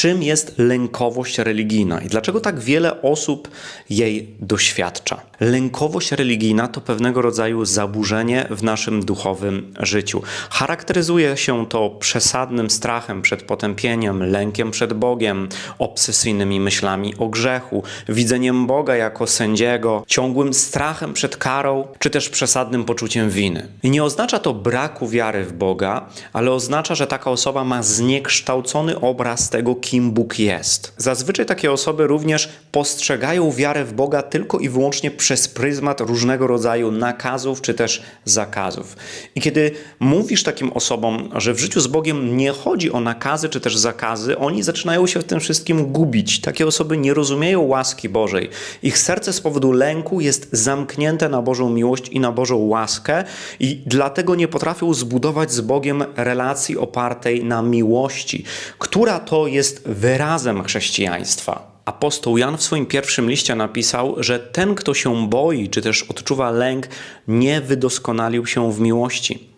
czym jest lękowość religijna i dlaczego tak wiele osób jej doświadcza. Lękowość religijna to pewnego rodzaju zaburzenie w naszym duchowym życiu. Charakteryzuje się to przesadnym strachem przed potępieniem, lękiem przed Bogiem, obsesyjnymi myślami o grzechu, widzeniem Boga jako sędziego, ciągłym strachem przed karą, czy też przesadnym poczuciem winy. I nie oznacza to braku wiary w Boga, ale oznacza, że taka osoba ma zniekształcony obraz tego, kim Bóg jest. Zazwyczaj takie osoby również postrzegają wiarę w Boga tylko i wyłącznie przez pryzmat różnego rodzaju nakazów czy też zakazów. I kiedy mówisz takim osobom, że w życiu z Bogiem nie chodzi o nakazy czy też zakazy, oni zaczynają się w tym wszystkim gubić. Takie osoby nie rozumieją łaski Bożej. Ich serce z powodu lęku jest zamknięte na Bożą miłość i na Bożą łaskę i dlatego nie potrafią zbudować z Bogiem relacji opartej na miłości, która to jest wyrazem chrześcijaństwa. Apostoł Jan w swoim pierwszym liście napisał, że ten, kto się boi, czy też odczuwa lęk, nie wydoskonalił się w miłości.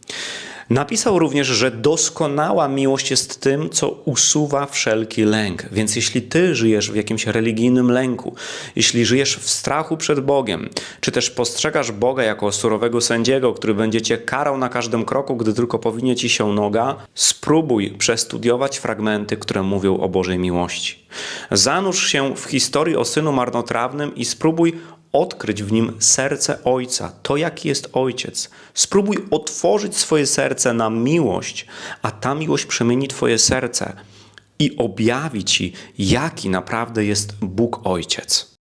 Napisał również, że doskonała miłość jest tym, co usuwa wszelki lęk. Więc jeśli ty żyjesz w jakimś religijnym lęku, jeśli żyjesz w strachu przed Bogiem, czy też postrzegasz Boga jako surowego sędziego, który będzie cię karał na każdym kroku, gdy tylko powinie ci się noga, spróbuj przestudiować fragmenty, które mówią o Bożej miłości. Zanurz się w historii o synu marnotrawnym i spróbuj odkryć w nim serce Ojca, to jaki jest Ojciec. Spróbuj otworzyć swoje serce na miłość, a ta miłość przemieni Twoje serce i objawi Ci, jaki naprawdę jest Bóg Ojciec.